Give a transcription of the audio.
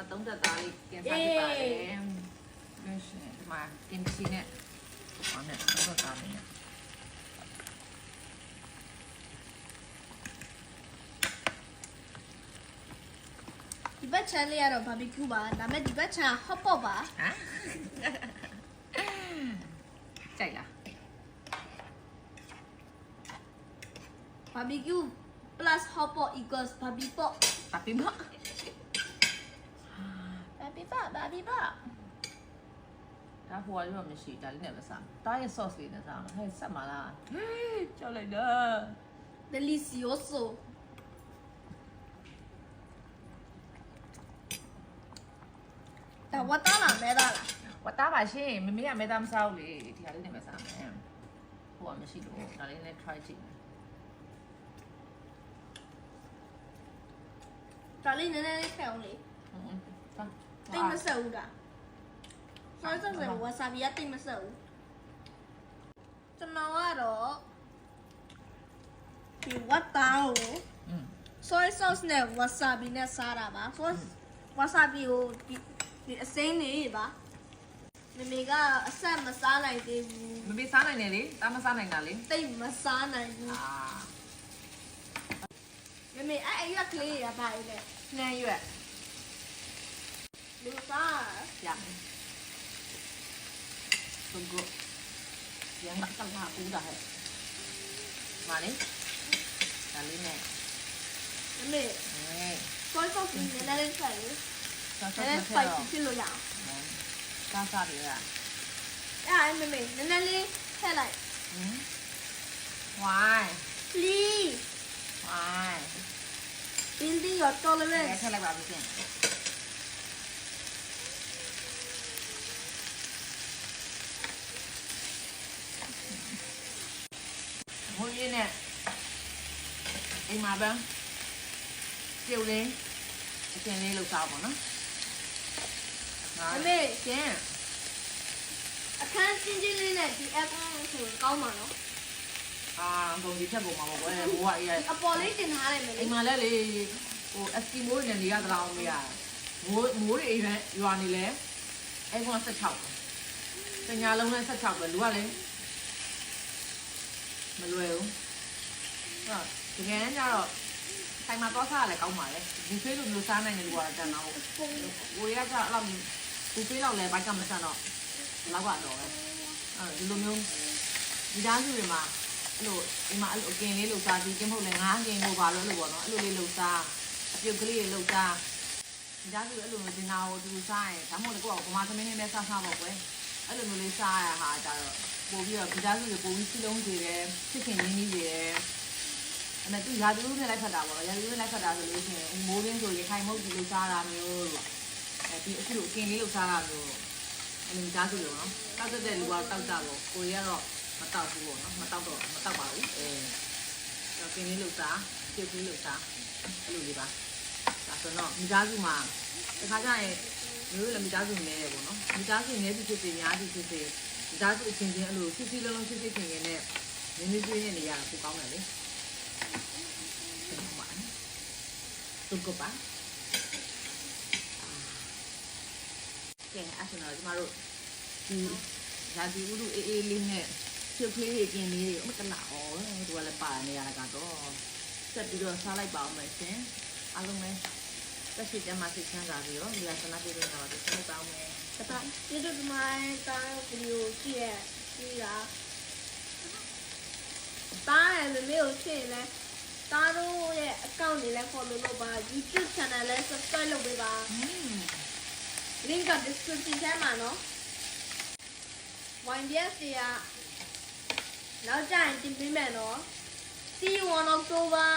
ပတ်သုံးသက်သားလေးကင်စားဖြစ်ပါတယ်လို့ရှိရင်ဒီမှာကင်ချီနဲ့ဟောနဲ့သုံးသက်သားလေးနဲ့ဒီဘက်ချမ်းလေးကတော့ barbecue ပါဒါပေမဲ့ဒီဘက်ချမ်းက hot pot ပါဟမ်ကြိုက်လား barbecue plus hot pot equals barbecue pot ပပီမ barbecue pot barbecue pot ဒါဟိုကလည်းမရှိဒါလေးနဲ့ပဲစားတားရဲ့ sauce လေးနဲ့စားမှာဟဲ့ဆက်မလားကြောက်လိုက်တာ delicioso ဒါဝတ်သားလားမဲသားလားဝတ်သားပါရှင်မမေကမဲသားမစားဘူးလေဒီဟာလေးနဲ့ပဲစားမယ်ဟိုကမရှိလို့ဒါလေးနဲ့ try ကြည့်မယ်ဒါလေးနည်းနည်းလေးထည့်အောင်လေဟုတ်ဟု တ်တိတ်မဆက်ဘူးဒါဆောဆောဆောဝါဆာဘီကတိတ်မဆက်ဘူးကျွန်တော်ကတော့ဒီဝတ်သားကိုอืม soy sauce နဲ့ wasabi နဲ့စားတာပါ sauce wasabi ကိုဒီဒီအစိမ်းလေးပါမမေကအဆက်မစားနိုင်သေးဘူးမမေစားနိုင်တယ်လေတားမစားနိုင်တာလေတိတ်မစားနိုင်ဘူးအာမမေအဲ့အရွက်ကလေးရပါလေနှမ်းရွက် လူစားရမယ်သူကရန်ကကလာပူတာဟဲ့မာလေဒါလေးနဲ့မမေအဲ soy sauce နဲ့နည်းနည်းလေးထည့်လေဆောနဆောည်းနည်းဆော spicy ဖြစ်လို့ရအောင်စားစားရတာအဲ့မမေနည်းနည်းလေးထည့်လိုက်ဟမ် why please why building your လဲ tolerance ထည့်လိုက်ပါဦးရှင်ဟိုရင်းနဲ့ အိမ်မှာပဲပြုတ်လေးအကျဉ်လေးလောက်စားပါနော်မမေကျင်းအခန်းချင်းချင်းလေးနဲ့ဒီ app ကိုဆိုရင်ကောင်းပါနော်အာဘုံဒီဖြတ်ပုံမှာပေါ့ကွယ်ဘိုးကအေးရအပေါ်လေးတင်ထားလိုက်မယ်လေအိမ်မှာလည်းလေဟိုအက်စကီမိုးတွေနဲ့နေရသလားမရမိုးမိုးတွေအိမ်ပဲရွာနေလဲအဲ့ကောင်16တညာလုံးနဲ့16ပဲလူကလည်းမလွယ်ဘူးဟု တ်တကယ်ကြတော့ဆိုင်မှာတော့စားရလဲကောင်းပါလေဒီဖေးလိုမျိုးစားနိုင်တယ်လူကတော့တန်တော့ကိုရကအဲ့လောက်ဒီဖေးလောက်လဲဘိုက်ကမဆန်တော့လောက်ကတော့ပဲအဲဒီလိုမျိုးဒီသားစုတွေမှာအဲ့လိုဒီမှာအဲ့လိုအကင်လေးလောက်စားဒီကင်းမဟုတ်လဲငါးကင်ကိုပါလို့လို့ပေါ့နော်အဲ့လိုလေးလောက်စားအပြုတ်ကလေးတွေလောက်စားဒီသားစုအဲ့လိုမျိုးဒီနာကိုသူစားရင်ဒါမှမဟုတ်ကိုကဗမာသမင်းလေးနဲ့စားစားပေါ့ကွယ်အဲ့လိုမျိုးလေးစားရဟာကြတော့ပို့ပြီးတော့ဒီသားစုတွေပို့ပြီးစီလုံးစီတယ်ဖြစ်ခင်ရင်းနှီးတယ် အဲ့မဲ့သူရာသီဥတုနဲ့လိုက်ဖက်တာပေါ့နော်ရာသီဥတုနဲ့လိုက်ဖက်တာဆိုလို့ရှိရင်မိုးရင်းဆိုရင်ခိုင်မုတ်ဒီလိုစားတာမျိုးလို့အဲဒီအခုလိုအကင်လေးလို့စားတာမျိုးအဲ့လိုကြားစုလို့နော်တောက်တဲ့လူကတောက်ကြပေါ့ကိုရီကတော့မတောက်ဘူးပေါ့နော်မတောက်တော့မတောက်ပါဘူးအဲအကင်လေးလို့စားပြုတ်ကလေးလို့စားအဲ့လိုလေးပါဒါဆိုတော့မိသားစုမှာတခါကျရင်မျိုးလည်းမိသားစုနေတယ်ပေါ့နော်မိသားစုနေပြီဖြစ်စေများပြီဖြစ်စေမိသားစုအချင်းချင်းအဲ့လိုစစ်စစ်လုံးလုံးစစ်စစ်ချင်းချင်းနဲ့နင်းနေကျွေးနေနေရတာပိုကောင်းတယ်လေ Tengok mak ni. Tunggu pak. Okay, asal nak cuma ru di jadi ulu eh eh lih ni. Siapa yang kian ni? Mak kena oh, tu ada pa ni ada kata. Set di luar salai bau macam. Alung ni. Tapi dia masih cengar dia. Dia sana dia ni kalau dia salai bau ni. တပတ်ဒီတို့ဒီမိုင်းတာဗီဒီယိုကြည့်ရကြည့်တာတားရမမေကိုရှင်းလဲ တားတို့ရဲ့ account တွေလည်း follow လုပ်ပါ YouTube channel လည်း subscribe လုပ်ပေးပါ Hmm. link က description ထဲမှာနော် YBS တွေကနောက်ကျရင်တင်ပေးမယ်နော် see you on October